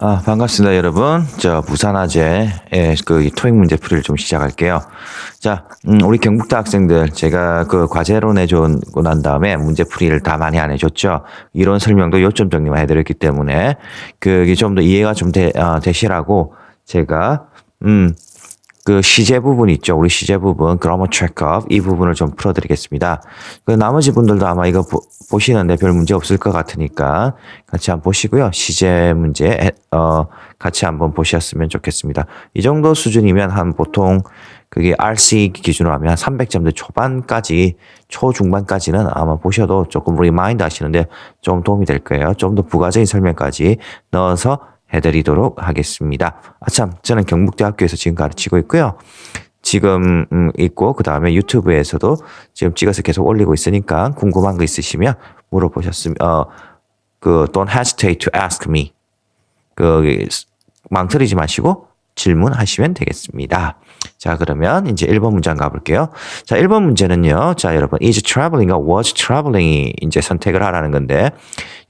아, 반갑습니다, 여러분. 저, 부산화재, 예, 그, 토익 문제풀이를 좀 시작할게요. 자, 음, 우리 경북대 학생들, 제가 그 과제로 내주고 난 다음에 문제풀이를 다 많이 안 해줬죠. 이론 설명도 요점 정리만 해드렸기 때문에, 그게 좀 더 이해가 좀 되, 어, 되시라고, 제가, 음, 그 시제 부분 있죠. 우리 시제 부분, 체크업 이 부분을 좀 풀어드리겠습니다. 그 나머지 분들도 아마 이거 보, 보시는데 별 문제 없을 것 같으니까 같이 한번 보시고요. 시제 문제 에, 어 같이 한번 보셨으면 좋겠습니다. 이 정도 수준이면 한 보통 그게 RC 기준으로 하면 한 300점대 초반까지 초중반까지는 아마 보셔도 조금 리마인드 하시는데 좀 도움이 될 거예요. 좀 더 부가적인 설명까지 넣어서 해드리도록 하겠습니다. 아참, 저는 경북대학교에서 지금 가르치고 있고요. 지금 음, 있고 그 다음에 유튜브에서도 지금 찍어서 계속 올리고 있으니까 궁금한 거 있으시면 물어보셨으면 어그 don't hesitate to ask me 그 망설이지 마시고 질문하시면 되겠습니다. 자, 그러면 이제 1번 문제 한번 가볼게요. 자, 1번 문제는요. 자, 여러분, is traveling과 was traveling이 이제 선택을 하라는 건데,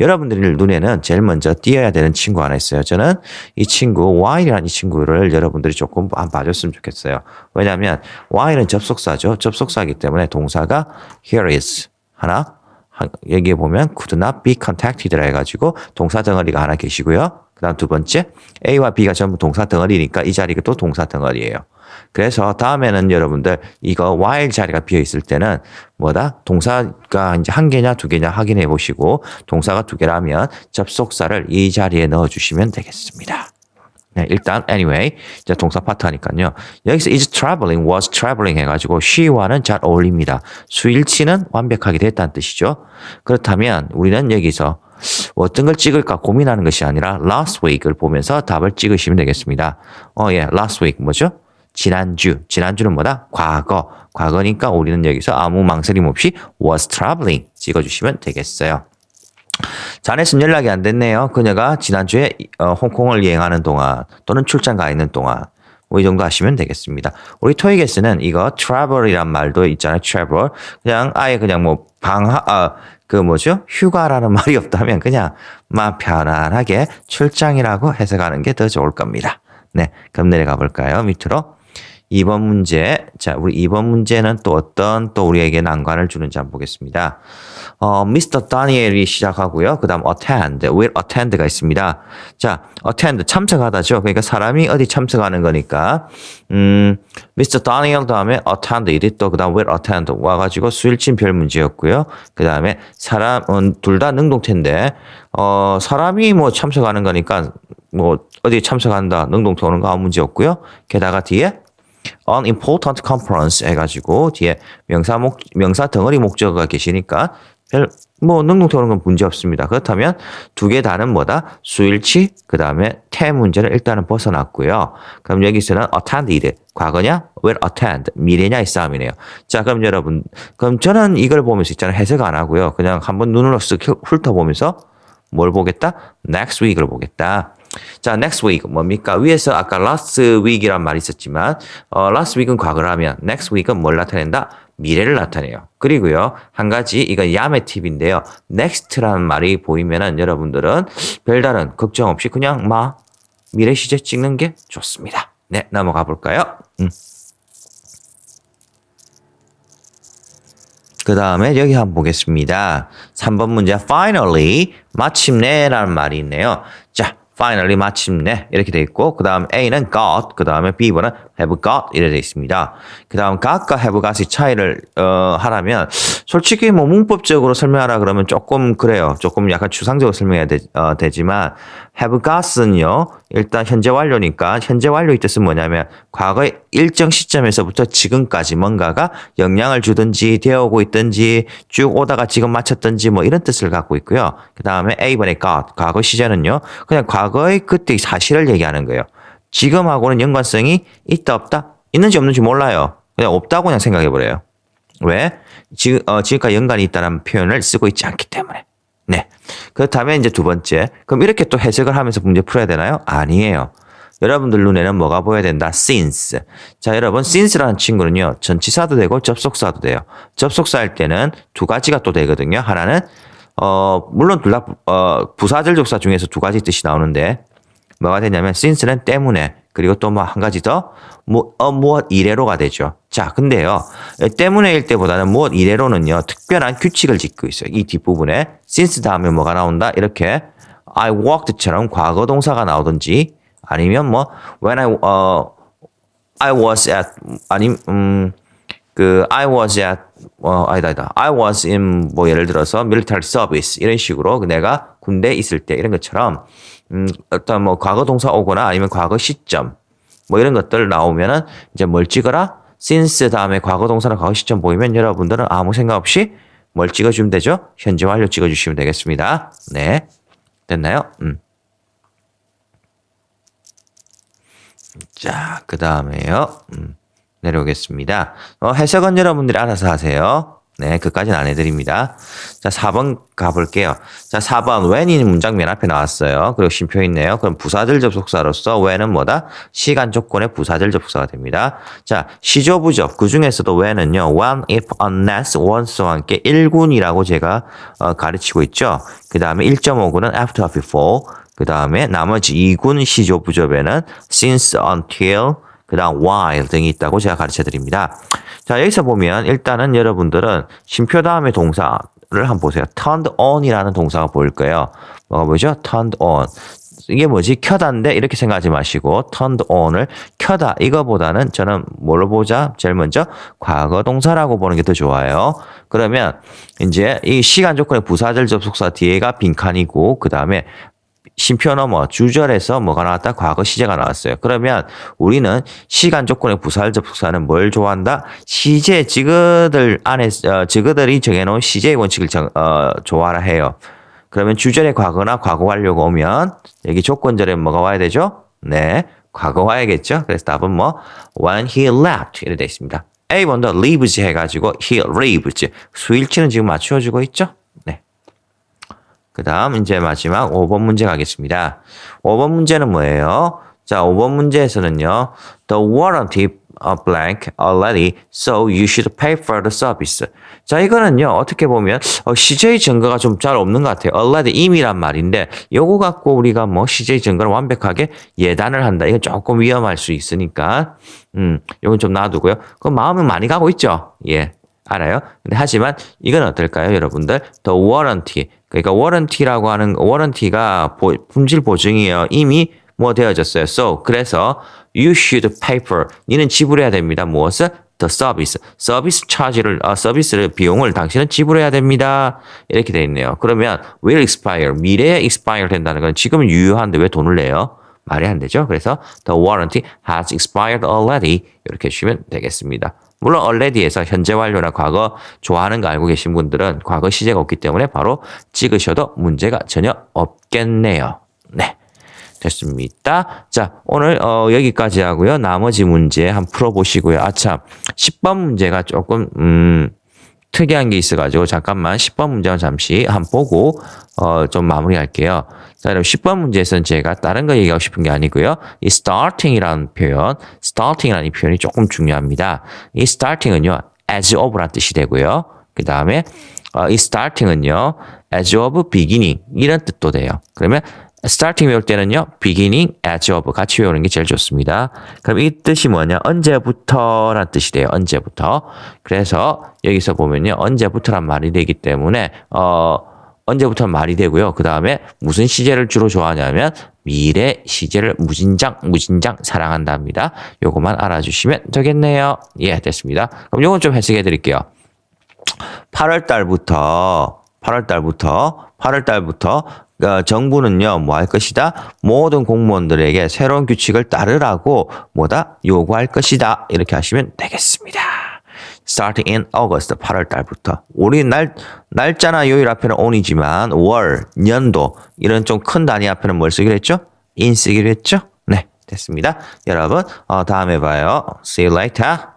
여러분들 눈에는 제일 먼저 띄어야 되는 친구 하나 있어요. 저는 이 친구, Y라는 이 친구를 여러분들이 조금 안 봐줬으면 좋겠어요. 왜냐하면 Y는 접속사죠. 접속사이기 때문에 동사가 here is 하나, 여기에 보면 could not be contacted라 해가지고 동사 덩어리가 하나 계시고요. 그 다음 두 번째, A와 B가 전부 동사 덩어리니까 이 자리가 또 동사 덩어리예요. 그래서 다음에는 여러분들 이거 while 자리가 비어 있을 때는 뭐다? 동사가 이제 한 개냐 두 개냐 확인해 보시고 동사가 두 개라면 접속사를 이 자리에 넣어 주시면 되겠습니다. 네, 일단 anyway 이제 동사 파트 하니까요. 여기서 is traveling, was traveling 해가지고 she와는 잘 어울립니다. 수일치는 완벽하게 됐다는 뜻이죠. 그렇다면 우리는 여기서 어떤 걸 찍을까 고민하는 것이 아니라 last week을 보면서 답을 찍으시면 되겠습니다. 어, 예, last week 뭐죠? 지난주. 지난주는 뭐다? 과거. 과거니까 우리는 여기서 아무 망설임 없이 was traveling 찍어주시면 되겠어요. 자네는 연락이 안 됐네요. 그녀가 지난주에 어, 홍콩을 여행하는 동안 또는 출장 가 있는 동안 뭐 이 정도 하시면 되겠습니다. 우리 토익에서는 이거 travel이란 말도 있잖아요. travel. 그냥 아예 그냥 뭐 방하 아, 그 뭐죠? 휴가라는 말이 없다면 그냥 막 편안하게 출장이라고 해석하는 게 더 좋을 겁니다. 네, 그럼 내려가 볼까요? 밑으로. 2번 문제. 자, 우리 2번 문제는 또 어떤 또 우리에게 난관을 주는지 한번 보겠습니다. 어, 미스터 다니엘이 시작하고요. 그 다음 attend, will attend가 있습니다. 자, attend 참석하다죠. 그러니까 사람이 어디 참석하는 거니까, 음, 미스터 다니엘 다음에 attend 이리 또 그 다음 will attend 와가지고 수일침 별 문제였고요. 그 다음에 사람, 어, 둘다 능동태인데, 어, 사람이 뭐 참석하는 거니까, 뭐, 어디 참석한다, 능동태 오는 거 아무 문제 없고요. 게다가 뒤에 an important conference 해가지고 뒤에 명사 목 명사 덩어리 목적어가 계시니까 별 뭐 능동태 오는 건 문제 없습니다. 그렇다면 두 개 다는 뭐다? 수일치 그 다음에 태 문제를 일단은 벗어났고요. 그럼 여기서는 attended 과거냐? will attend 미래냐 이 싸움이네요. 자 그럼 여러분 그럼 저는 이걸 보면서 있잖아요 해석 안 하고요. 그냥 한번 눈으로 쓱 훑어보면서 뭘 보겠다? next week을 보겠다. 자, next week 뭡니까? 위에서 아까 last week이란 말이 있었지만 어, last week은 과거라면 next week은 뭘 나타낸다? 미래를 나타내요. 그리고요, 한 가지, 이건 야매 팁인데요. next라는 말이 보이면은 여러분들은 별다른 걱정 없이 그냥 마, 미래 시제 찍는 게 좋습니다. 네, 넘어가 볼까요? 음. 그 다음에 여기 한번 보겠습니다. 3번 문제, finally, 마침내 라는 말이 있네요. 자, finally 마침내 이렇게 돼 있고 그 다음 A는 got 그 다음에 B번은 have got 이래 돼 있습니다. 그 다음 got과 have got의 차이를 어, 하라면 솔직히 뭐 문법적으로 설명하라 그러면 조금 그래요. 조금 약간 추상적으로 설명해야 되, 어, 되지만 have got은요 일단 현재 완료니까 현재 완료의 뜻은 뭐냐면 과거의 일정 시점에서부터 지금까지 뭔가가 영향을 주든지 되어오고 있든지 쭉 오다가 지금 마쳤든지 뭐 이런 뜻을 갖고 있고요. 그 다음에 A번의 got 과거 시제는요 그냥 과거 의 그때 사실을 얘기하는 거예요. 지금하고는 연관성이 있다 없다 있는지 없는지 몰라요. 그냥 없다고 그냥 생각해 버려요. 왜? 지금 어, 지금까지 연관이 있다는 표현을 쓰고 있지 않기 때문에. 네. 그렇다면 이제 두 번째. 그럼 이렇게 또 해석을 하면서 문제 풀어야 되나요? 아니에요. 여러분들 눈에는 뭐가 보여야 된다? since. 자, 여러분, since라는 친구는요, 전치사도 되고 접속사도 돼요. 접속사일 때는 두 가지가 또 되거든요. 하나는, 어, 물론 둘 다, 어, 부사절 접사 중에서 두 가지 뜻이 나오는데, 뭐가 되냐면 since는 때문에 그리고 또 뭐 한 가지 더 뭐, 어, 무엇 이래로가 되죠. 자, 근데요. 때문에일 때보다는 무엇 이래로는요. 특별한 규칙을 짓고 있어요. 이 뒷부분에 since 다음에 뭐가 나온다? 이렇게 I walked처럼 과거 동사가 나오든지 아니면 뭐 when I 어 I was at 아니 음 그 I was at 어 아니다 아니다. I was in 뭐 예를 들어서 military service 이런 식으로 내가 군대에 있을 때 이런 것처럼 음 어떤 뭐 과거 동사 오거나 아니면 과거 시점 뭐 이런 것들 나오면은 이제 뭘 찍어라. since 다음에 과거 동사나 과거 시점 보이면 여러분들은 아무 생각 없이 뭘 찍어주면 되죠? 현재 완료 찍어주시면 되겠습니다. 네. 됐나요? 음. 자, 그 다음에요. 음, 내려오겠습니다. 어, 해석은 여러분들이 알아서 하세요. 네, 그까지는 안 해드립니다. 자, 4번 가볼게요. 자, 4번, when이 문장 맨 앞에 나왔어요. 그리고 쉼표 있네요. 그럼 부사절 접속사로서 when은 뭐다? 시간 조건의 부사절 접속사가 됩니다. 자, 시조부접. 그 중에서도 when은요, when, if, unless, once와 함께 1군이라고 제가 어, 가르치고 있죠. 그 다음에 1.5군은 after, before. 그 다음에 나머지 2군 시조부접에는 since, until, 그 다음 while 등이 있다고 제가 가르쳐 드립니다. 자, 여기서 보면 일단은 여러분들은 쉼표 다음에 동사를 한번 보세요. turned on이라는 동사가 보일 거예요. 뭐가 보이죠? turned on. 이게 뭐지? 켜다인데 이렇게 생각하지 마시고 turned on을 켜다 이거보다는 저는 뭘로 보자? 제일 먼저 과거 동사라고 보는 게 더 좋아요. 그러면 이제 이 시간 조건의 부사절 접속사 뒤에가 빈칸이고 그 다음에 쉼표 넘어 주절에서 뭐가 나왔다? 과거 시제가 나왔어요. 그러면 우리는 시간 조건의 부사절 접속사는 뭘 좋아한다? 시제 지그들 안에 어, 지그들이 정해놓은 시제의 원칙을 정, 어, 좋아라 해요. 그러면 주절에 과거나 과거 완료가 오면 여기 조건절에 뭐가 와야 되죠? 네, 과거 와야겠죠. 그래서 답은 뭐 when he left 이렇게 되어 있습니다. A 먼저 leaves 해가지고 he leaves 수일치는 지금 맞추어주고 있죠? 네. 그 다음 이제 마지막 5번 문제 가겠습니다. 5번 문제는 뭐예요? 자, 5번 문제에서는요. The warranty a blank already, so you should pay for the service. 자, 이거는요. 어떻게 보면 어, CJ 증거가 좀 잘 없는 것 같아요. already 이미란 말인데 요거 갖고 우리가 뭐 CJ 증거를 완벽하게 예단을 한다. 이건 조금 위험할 수 있으니까 음, 요건 좀 놔두고요. 그 마음은 많이 가고 있죠. 예. 알아요? 근데 하지만 이건 어떨까요, 여러분들? The warranty. 그러니까 warranty라고 하는 warranty가 보, 품질 보증이에요. 이미 뭐 되어졌어요. So 그래서 you should pay for. 니는 지불해야 됩니다. 무엇을? The service. 서비스 차지를 아, 서비스를 비용을 당신은 지불해야 됩니다. 이렇게 돼 있네요. 그러면 will expire. 미래에 expire 된다는 건 지금은 유효한데 왜 돈을 내요? 말이 안 되죠. 그래서 the warranty has expired already 이렇게 주시면 되겠습니다. 물론 already에서 현재 완료나 과거 좋아하는 거 알고 계신 분들은 과거 시제가 없기 때문에 바로 찍으셔도 문제가 전혀 없겠네요. 네. 됐습니다. 자, 오늘 어, 여기까지 하고요. 나머지 문제 한번 풀어보시고요. 아참, 10번 문제가 조금 음, 특이한 게 있어가지고 잠깐만 10번 문제만 잠시 한번 보고 어, 좀 마무리할게요. 자, 그럼 10번 문제에서는 제가 다른 거 얘기하고 싶은 게 아니고요. 이 starting이라는 표현, starting이라는 이 표현이 조금 중요합니다. 이 starting은요, as of라는 뜻이 되고요. 그 다음에 어, 이 starting은요, as of beginning 이런 뜻도 돼요. 그러면 starting 외울 때는요, beginning, as of 같이 외우는 게 제일 좋습니다. 그럼 이 뜻이 뭐냐? 언제부터란 뜻이 돼요. 언제부터. 그래서 여기서 보면요, 언제부터란 말이 되기 때문에 어 언제부터 말이 되고요. 그 다음에 무슨 시제를 주로 좋아하냐면 미래 시제를 무진장 무진장 사랑한답니다. 요것만 알아주시면 되겠네요. 예, 됐습니다. 그럼 요건 좀 해석해 드릴게요. 8월 달부터 8월 달부터 8월 달부터 어, 정부는요, 뭐 할 것이다? 모든 공무원들에게 새로운 규칙을 따르라고 뭐다? 요구할 것이다. 이렇게 하시면 되겠습니다. starting in August 8월 달부터 우리 날 날짜나 요일 앞에는 on이지만 월, 년도 이런 좀 큰 단위 앞에는 뭘 쓰기로 했죠? in 쓰기로 했죠? 네, 됐습니다. 여러분 어, 다음에 봐요. See you later.